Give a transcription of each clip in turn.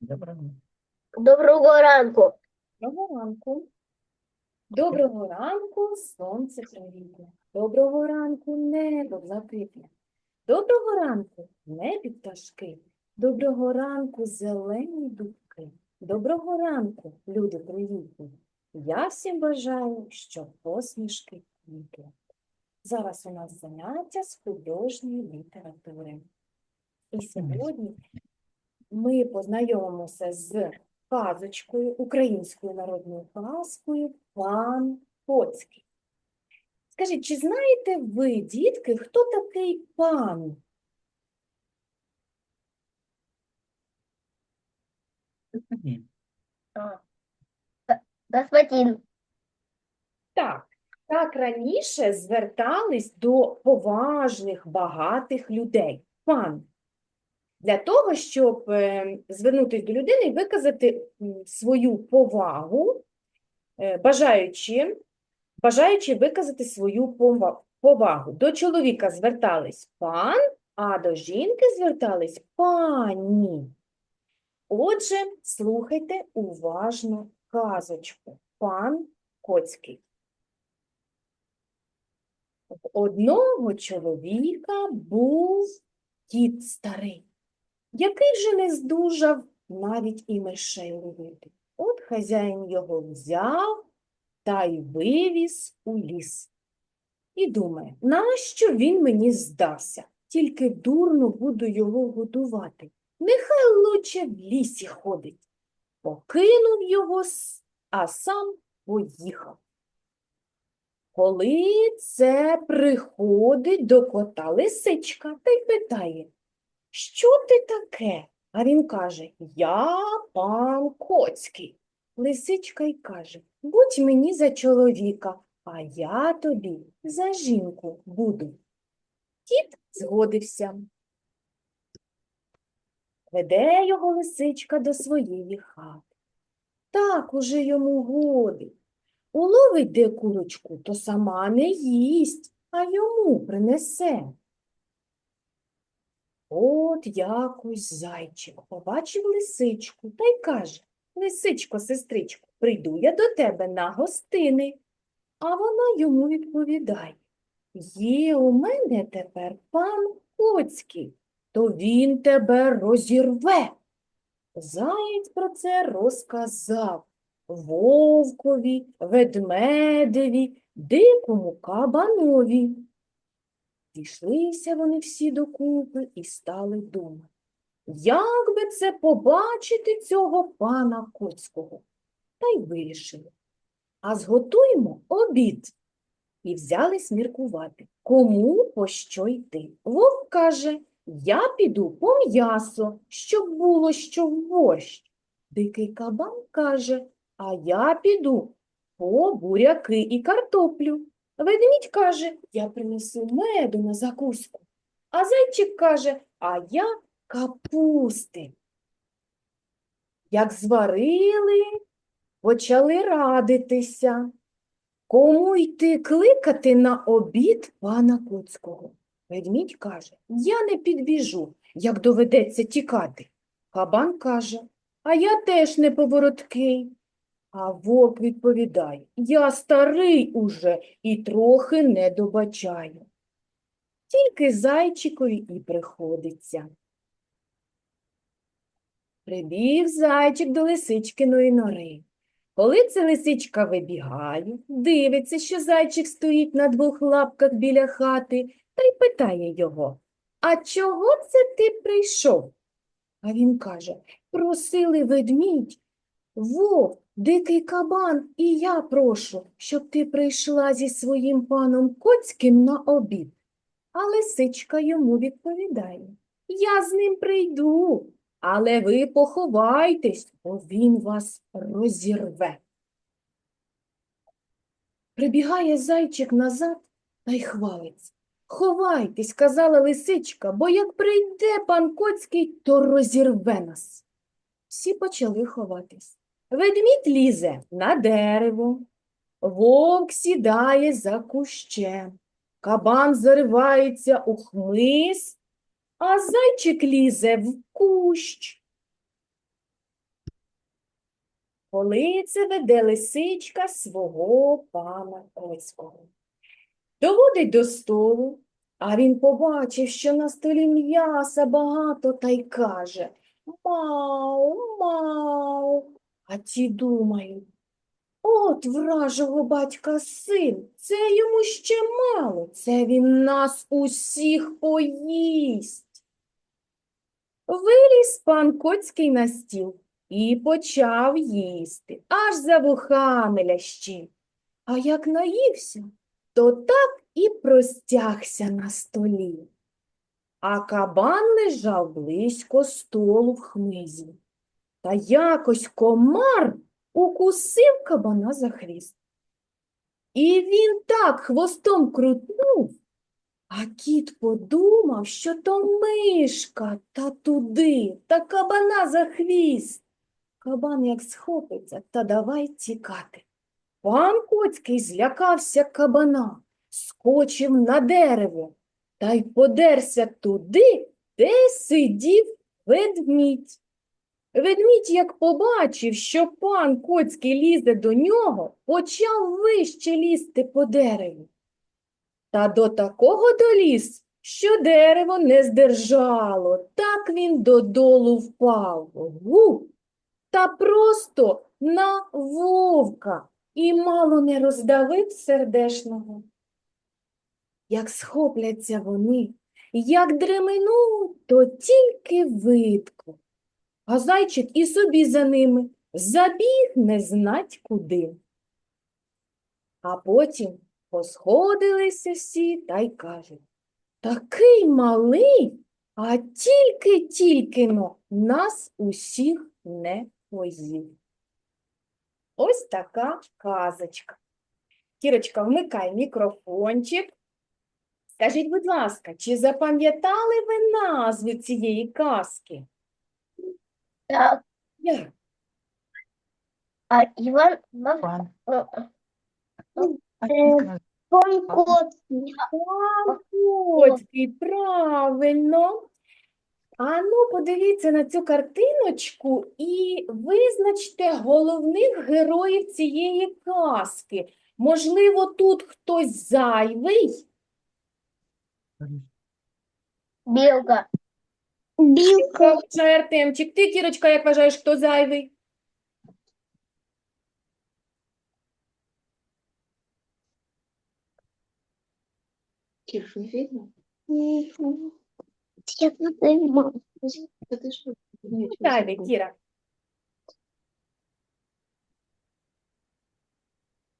Доброго. Доброго ранку. Доброго ранку. Доброго ранку, сонце привітне. Доброго ранку, небо блакитне. Доброго ранку, небі пташки. Доброго ранку, зелені дубки. Доброго ранку, люди привітні. Я всім бажаю, щоб посмішки квітли. Зараз у нас заняття з художньої літератури. І сьогодні ми познайомимося з казочкою, українською народною казкою Пан Коцький. Скажіть, чи знаєте ви, дітки, хто такий пан? Господин. Так, так раніше звертались до поважних, багатих людей. Пан. Для того, щоб е, звернутися до людини і виказати свою повагу, е, бажаючи, бажаючи виказати свою повагу. До чоловіка звертались пан, а до жінки звертались пані. Отже, слухайте уважно казочку. Пан Коцький. В одного чоловіка був кіт старий, який же не здужав навіть і мишей ловити. От хазяїн його взяв та й вивіз у ліс. І думає, нащо він мені здався? Тільки дурно буду його годувати. Нехай лучше в лісі ходить. Покинув його, а сам поїхав. Коли це приходить до кота лисичка та й питає, що ти таке? А він каже, я пан Коцький. Лисичка й каже, будь мені за чоловіка, а я тобі за жінку буду. Кіт згодився. Веде його лисичка до своєї хати. Так уже йому годить. Уловить де курочку, то сама не їсть, а йому принесе. От якось зайчик побачив лисичку та й каже, Лисичко, сестричко, прийду я до тебе на гостини. А вона йому відповідає, є у мене тепер пан Коцький, то він тебе розірве. Заєць про це розказав вовкові, ведмедеві, дикому кабанові. Зійшлися вони всі докупи і стали думати, як би це побачити цього пана Коцького? Та й вирішили. А зготуємо обід. І взялись міркувати, кому по що йти. Вовк каже, я піду по м'ясо, щоб було що в борщ. Дикий кабан каже, а я піду по буряки і картоплю. Ведмідь каже, я принесу меду на закуску. А зайчик каже, а я капусти. Як зварили, почали радитися. Кому йти кликати на обід пана Коцького? Ведмідь каже, я не підбіжу, як доведеться тікати. Кабан каже, а я теж не повороткий. А вовк відповідає, я старий уже і трохи не добачаю. Тільки зайчикові і приходиться. Прибіг зайчик до лисичкиної нори. Коли це лисичка вибігає, дивиться, що зайчик стоїть на двох лапках біля хати, та й питає його, а чого це ти прийшов? А він каже, просили ведмідь, вовк, дикий кабан, і я прошу, щоб ти прийшла зі своїм паном Коцьким на обід. А лисичка йому відповідає, я з ним прийду, але ви поховайтесь, бо він вас розірве. Прибігає зайчик назад та й хвалиться. Ховайтесь, казала лисичка, бо як прийде пан Коцький, то розірве нас. Всі почали ховатись. Ведмідь лізе на дерево, вовк сідає за кущем, кабан заривається у хмиз, а зайчик лізе в кущ. коли це веде лисичка свого пана Коцького. Доводить до столу, а він побачив, що на столі м'яса багато, та й каже Мау, мау. А ті думають, от вражого батька син, це йому ще мало, це він нас усіх поїсть. Виліз пан Коцький на стіл і почав їсти, аж за вухами лящів. А як наївся, то так і простягся на столі. А кабан лежав близько столу в хмизі. Та якось комар укусив кабана за хвіст. І він так хвостом крутнув, а кіт подумав, що то мишка, та туди, та кабана за хвіст. Кабан як схопиться, та давай тікати. Пан Коцький злякався кабана, скочив на дерево та й подерся туди, де сидів ведмідь. Ведмідь, як побачив, що пан Коцький лізе до нього, почав вище лізти по дереву. Та до такого доліз, що дерево не здержало, так він додолу впав. Гу! Та просто на вовка і мало не роздавив сердешного. Як схопляться вони, як дременуть, то тільки видко. А зайчик і собі за ними забіг не знать куди. А потім посходилися всі та й кажуть, такий малий, а тільки-тільки-но нас усіх не поїв. Ось така казочка. Кірочка, вмикай мікрофончик. Скажіть, будь ласка, чи запам'ятали ви назву цієї казки? Так, а Іван мав Пан. е, А як правильно. А ну, подивіться на цю картиночку і визначте головних героїв цієї казки. Можливо, тут хтось зайвий? Білка. Білка. Артемчик, ти, Кірочка, як вважаєш, хто зайвий? Кирш, не видно? Я не? Зайвий, Кіра.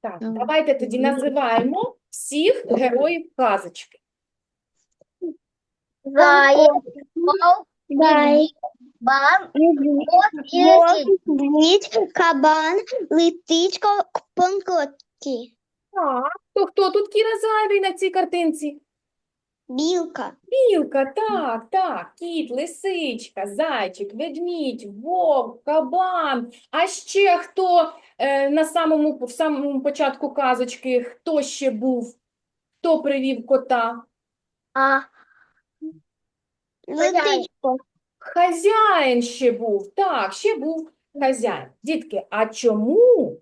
Так, давайте тоді називаємо всіх героїв казочки. Ведь, кабан, лисичка, панкотки, Так, то хто тут Кіра зайвий на цій картинці? білка, Білка, так, так, кіт, лисичка, зайчик, ведмідь, вовк, кабан. А ще хто е, на самому, в самому початку казочки, хто ще був? Хто привів кота? А, лисичка, Хазяїн ще був. Так, ще був хазяїн. Дітки, а чому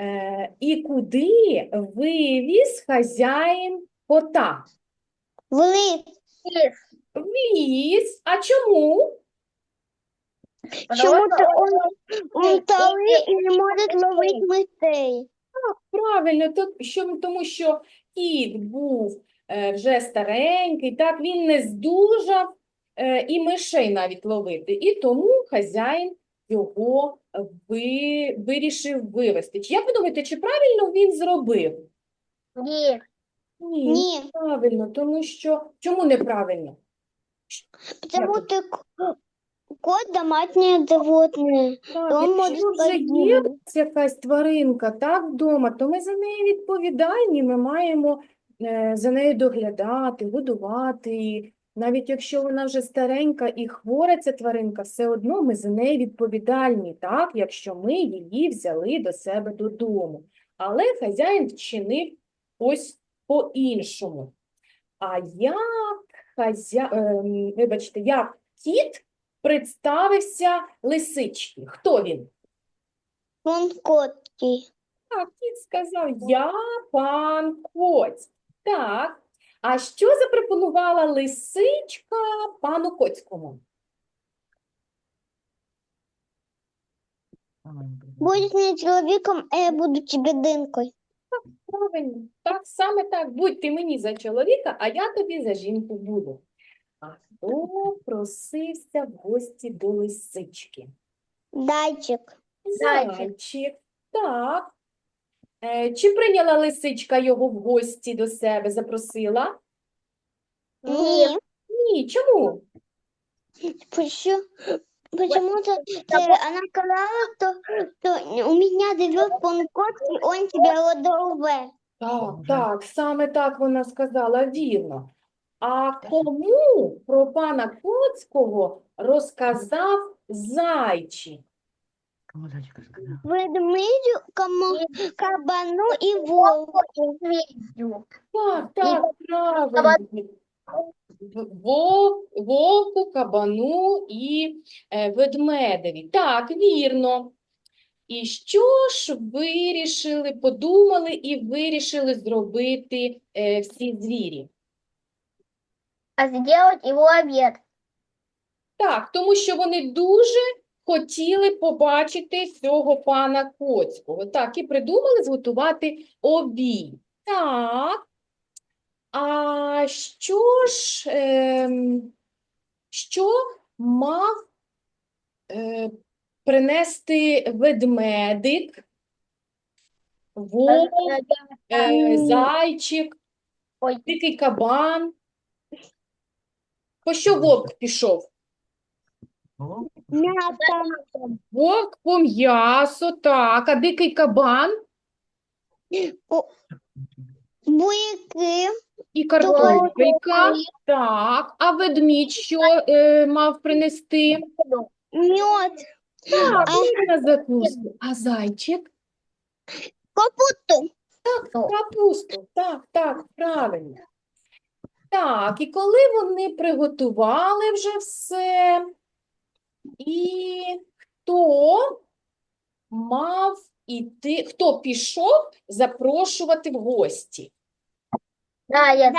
е, і куди вивіз хазяїн кота? влип, ліс. В ліс. А чому? чему-то Потому он, он Эй, талый и не эй, может эй, ловить мышей. Правильно, то, що, тому що кіт був е, вже старенький, так він не здужав е, і мишей навіть ловити. І тому хазяїн його ви, вирішив вивезти. Чи як ви думаєте, чи правильно він зробив? Ні. Ні, Не, правильно, тому що чому неправильно? потому что к- кот домашнее животное. Так, Он якщо може вже є сподобати. якась тваринка так вдома, то ми за неї відповідальні, ми маємо е, за нею доглядати, годувати її. Навіть якщо вона вже старенька і хвора ця тваринка, все одно ми за неї відповідальні, так, якщо ми її взяли до себе додому. Але хазяїн вчинив ось по-іншому. А як хазя... ем, вибачте, як кіт представився лисичці? Хто він? Он коткий. Так, кіт сказав, я пан Коць. Так. А що запропонувала лисичка пану Коцькому? Будешь мне человеком, а я буду тебе дынкой. Правильно. Так, саме так. Будь ти мені за чоловіка, а я тобі за жінку буду. А хто просився в гості до лисички? Зайчик. Зайчик. Так. Е, чи прийняла лисичка його в гості до себе, запросила? Нет. Ні, чому? Почему? Почему-то э, она сказала, что, что у меня живет он коткий, он тебя удовле. Так, так, саме так вона сказала, вірно. А кому про пана Коцького розказав зайчик? Ведмедю, кому, кабану и волку. Медведю. Так, так, правильно. В- Вов, вовку, кабану і е, ведмедеві. Так, вірно. І що ж вирішили, подумали і вирішили зробити е, всі звірі? А сделать его обед. Так, тому що вони дуже хотіли побачити цього пана Коцького. Так, і придумали зготувати обій. Так. А що ж, ем, що мав е, принести ведмедик, вовк, е, зайчик, дикий кабан? По що вовк пішов? Мясо. Вовк по м'ясо, так, а дикий кабан Буйки. і картопелька, так, а ведмідь що е, мав принести? Мед. Так, А- на закуску. А зайчик? Капусту. Капусту, так, так, правильно. Так, і коли вони приготували вже все, і хто мав іти, хто пішов запрошувати в гості? Да, я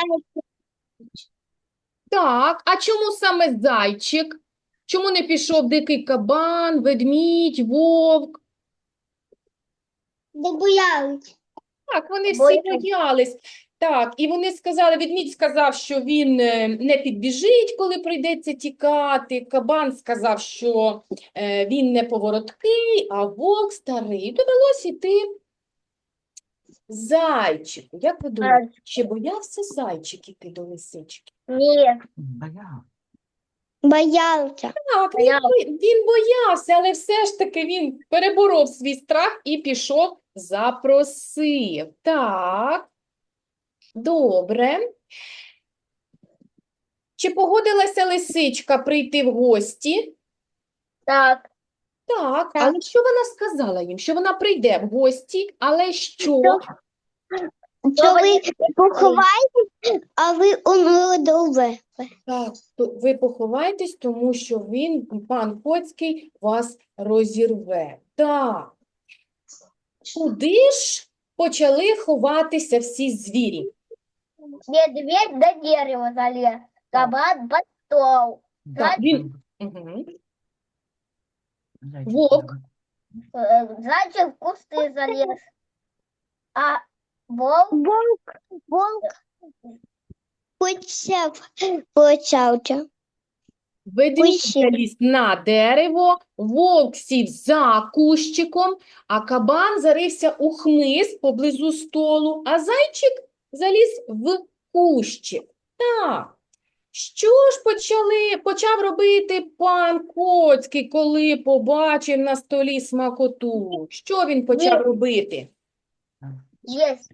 Так, а чому саме зайчик? Чому не пішов дикий кабан, ведмідь, вовк? Да боялись. Так, вони всі Боялись. боялись. Так, і вони сказали, ведмідь сказав, що він е, не підбіжить, коли прийдеться тікати. Кабан сказав, що е, він не повороткий, а вовк старий. Довелося йти зайчику. Як ви думаєте, чи боявся зайчик іти до лисички? Нет. бояв. Боялся. Так, він, він боявся, але все ж таки він переборов свій страх і пішов, запросив. Так, добре. Чи погодилася лисичка прийти в гості? Так. Так, але що вона сказала їм? Що вона прийде в гості, але що? Що ви поховаєтесь, а ви удовле. Так, то ви поховайтесь, тому що він, пан Коцький, вас розірве. Так. Куди ж почали ховатися всі звірі? Медведь до дерева залез. Кабан под стол. Так, він... Вовк. Э, Зайчик в кусты залез. А волк Волк, волк почав, почався. Ведмідь ще. заліз на дерево, вовк сів за кущиком, а кабан зарився у хмиз поблизу столу, а зайчик заліз в кущик. Так. Що ж почали, почав робити пан Коцький, коли побачив на столі смакоту? Що він почав Ні. робити? есть.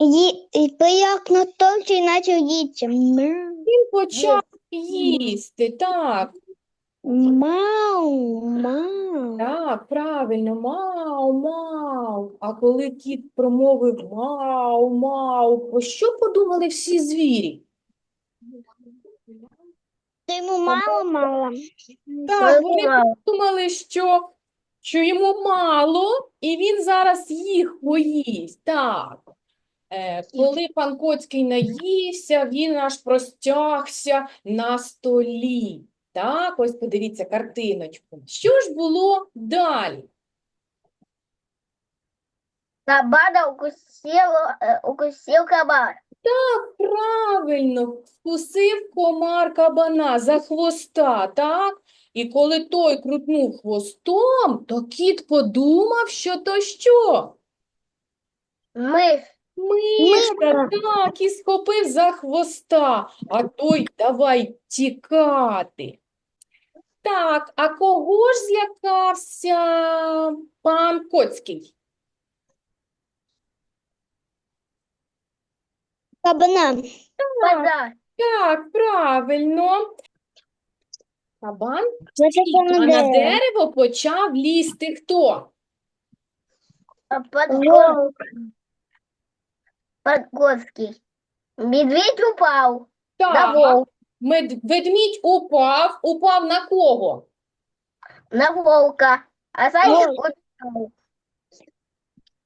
Ї, і пояк на столці і почав їсти. Він почав їсти, так. Мау, мау. Так, правильно, мау, мау. А коли кіт промовив мау, мау, про що подумали всі звірі? Ти йому мало-мало. Так, вони подумали, що що йому мало, і він зараз їх поїсть. Так. Е, коли пан Коцький наївся, він аж простягся на столі. Так, ось подивіться картиночку. Що ж було далі? Кабана укусил, э, укусил кабан. Правильно, вкусив комар кабана за хвоста, так? І коли той крутнув хвостом, то кіт подумав, що то що? Мышь. Мишка, так, і схопив за хвоста, а той давай тікати. Так, а кого ж злякався пан Коцький? Кабана. Коза. Так, правильно. Кабан А на дерево почав лізти хто? А Подгон- Медведь упал. Да, Так, мед- ведмідь упав, упав на кого? На волка. А зайчик убежал.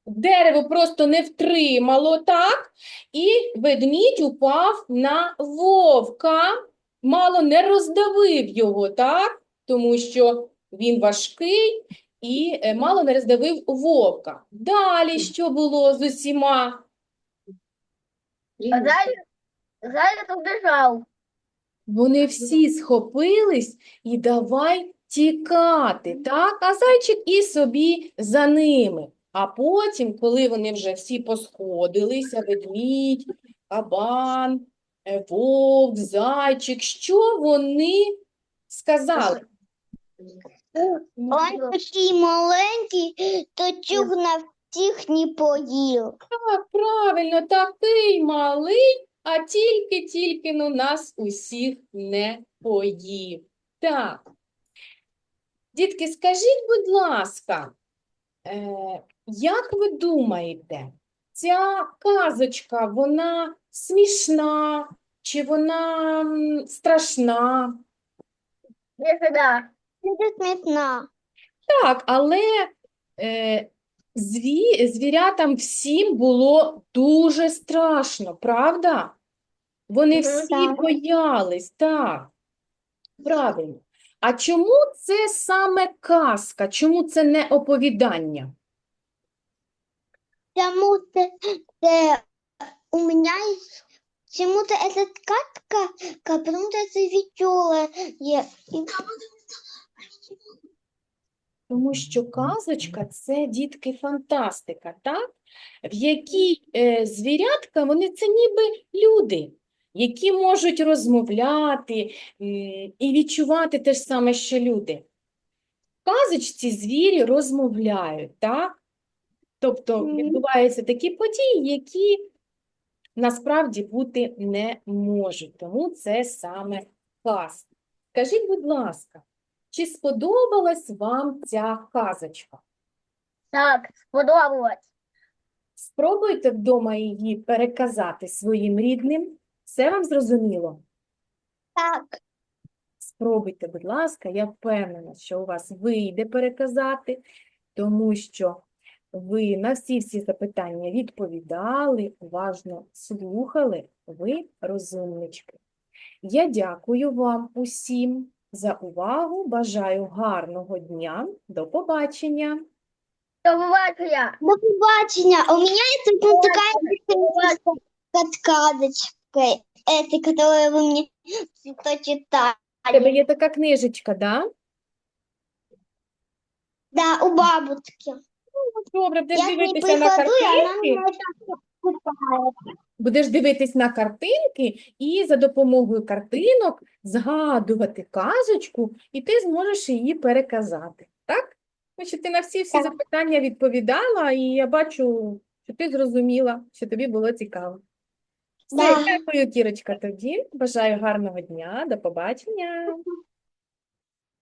Дерево просто не втримало, так? І ведмідь упав на вовка, мало не роздавив його, так? Тому що він важкий і е, мало не роздавив вовка. Далі що було з усіма? А Рівно. заяц, заяц. Вони всі схопились і давай тікати, так? А зайчик і собі за ними. А потім, коли вони вже всі посходилися, ведмідь, кабан, е, вовк, зайчик, що вони сказали? Он такий маленький, то чух на всіх не поїв. Так, правильно, такий малий, а тільки-тільки ну, нас усіх не поїв. Так. Дітки, скажіть, будь ласка, е, як ви думаєте, ця казочка, вона смішна чи вона страшна? Це смітна. Так, але е, зві, звірятам всім було дуже страшно, правда? Вони всі так. боялись, так. Правильно. А чому це саме казка? Чому це не оповідання? Тому це, це у мене есть- чому це эта сказка, потому что це веселая. є. Тому що казочка – це, дітки, фантастика, так? В якій е, звірятка, вони це ніби люди, які можуть розмовляти м, і відчувати те ж саме, що люди. В казочці звірі розмовляють, так? Тобто відбуваються такі події, які насправді бути не можуть. Тому це саме казка. Скажіть, будь ласка, чи сподобалась вам ця казочка? Так, сподобалось. Спробуйте вдома її переказати своїм рідним. Все вам зрозуміло? Так, Спробуйте, будь ласка, я впевнена, що у вас вийде переказати, тому що ви на всі-всі запитання відповідали, уважно слухали, ви розумнички. Я дякую вам усім за увагу, бажаю гарного дня, до побачення! До побачення. до побачення. У меня есть вот такая подсказочка, это, которую вы мне прочитали. У тебе є така книжечка, да? Да, у бабушки. Добре, будеш Я к дивитися на картинки. Будеш дивитись на картинки і за допомогою картинок згадувати казочку, і ти зможеш її переказати. Так? Що ти на всі всі Так. запитання відповідала, і я бачу, що ти зрозуміла, що тобі було цікаво. Все, Да. дякую, Кірочка, тоді. Бажаю гарного дня, до побачення.